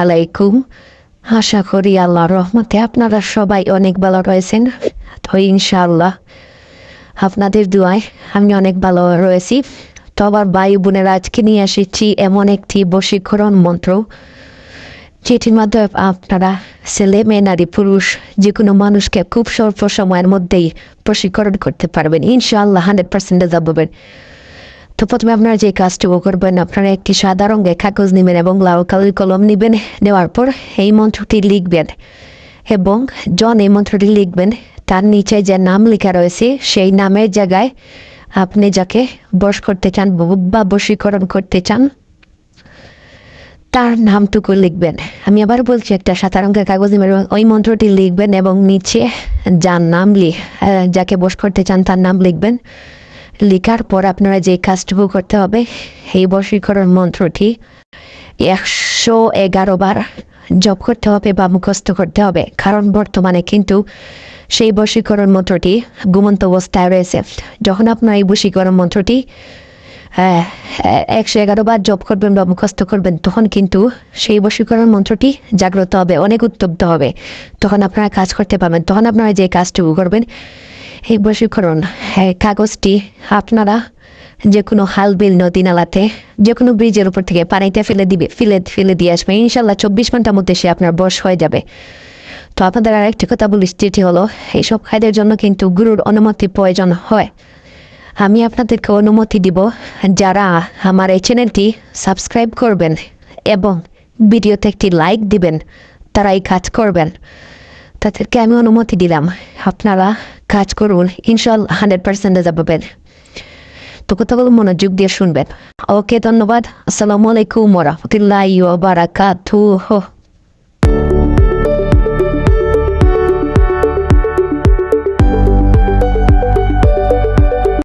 আলাইকুম আশা করি আল্লাহ রহমতে আপনারা সবাই অনেক ভালো রয়েছেন। তো ইনশাআল্লাহ আপনাদের দুয়ায় আমি অনেক ভালো রয়েছি। তো আবার ভাই বোনেরা, আজকে নিয়ে এসেছি এমন একটি বশীকরণ মন্ত্র, যেটির মাধ্যমে আপনারা ছেলে মেয়ে, নারী, পুরুষ যে কোনো মানুষকে খুব স্বল্প সময়ের মধ্যেই প্রশিক্ষণ করতে পারবেন। ইনশাআল্লাহ হান্ড্রেড পার্সেন্টে যাবেন তো প্রথমে আপনারা যে কাজটুকু করবেন, আপনারা একটি সাদা রঙের কাগজ নেবেন এবং লাল কালির কলম নেবেন। নেওয়ার পর এই মন্ত্রটি লিখবেন এবং জন এই মন্ত্রটি লিখবেন, তার নিচে যে নাম লেখা রয়েছে, সেই নামের জায়গায় আপনি যাকে বশ করতে চান, বা বশীকরণ করতে চান, তার নামটুকু লিখবেন। আমি আবার বলছি, একটা সাদা রঙের কাগজ নেবেন ওই মন্ত্রটি লিখবেন এবং নিচে যার নাম লি যাকে বশ করতে চান, তার নাম লিখবেন। লেখার পর আপনারা যে কাজটুকু করতে হবে, এই বশীকরণ মন্ত্রটি একশো এগারো বার জপ করতে হবে বা মুখস্থ করতে হবে। কারণ বর্তমানে কিন্তু সেই বশীকরণ মন্ত্রটি ঘুমন্ত অবস্থায় রয়েছে। যখন আপনার এই বশীকরণ মন্ত্রটি একশো এগারো বার জপ করবেন বা মুখস্থ করবেন, তখন কিন্তু সেই বশীকরণ মন্ত্রটি জাগ্রত হবে, অনেক উত্তপ্ত হবে। তখন আপনারা কাজ করতে পারবেন। তখন আপনারা যে কাজটুকু করবেন এই বশীকরণ কাগজটি, আপনারা যে কোনো হাল, বিল, নদী, নালাতে যে কোনো ব্রিজের উপর থেকে পানিতে ফেলে দিবে, ফেলে ফেলে দিয়ে আসবে। ইনশাল্লাহ চব্বিশ ঘণ্টার মধ্যে সে আপনার বশ হয়ে যাবে। তো আপনাদের আর একটি কথা বলি যেটি হলো এইসব খাদ্যের জন্য কিন্তু গুরুর অনুমতি প্রয়োজন হয়। আমি আপনাদেরকে অনুমতি দিব, যারা আমার এই চ্যানেলটি সাবস্ক্রাইব করবেন এবং ভিডিওতে একটি লাইক দিবেন তারা এই কাজ করবেন। তাদেরকে আমি অনুমতি দিলাম। আপনারা কাজ করুন ইনশাল্লাহ হান্ড্রেড পার্সেন্টে পাবেন। তো কথাগুলো মনোযোগ দিয়ে শুনবেন। ওকে, ধন্যবাদ। আসসালামু আলাইকুম ওরহমতুল্লাহ বারাকাতুহ।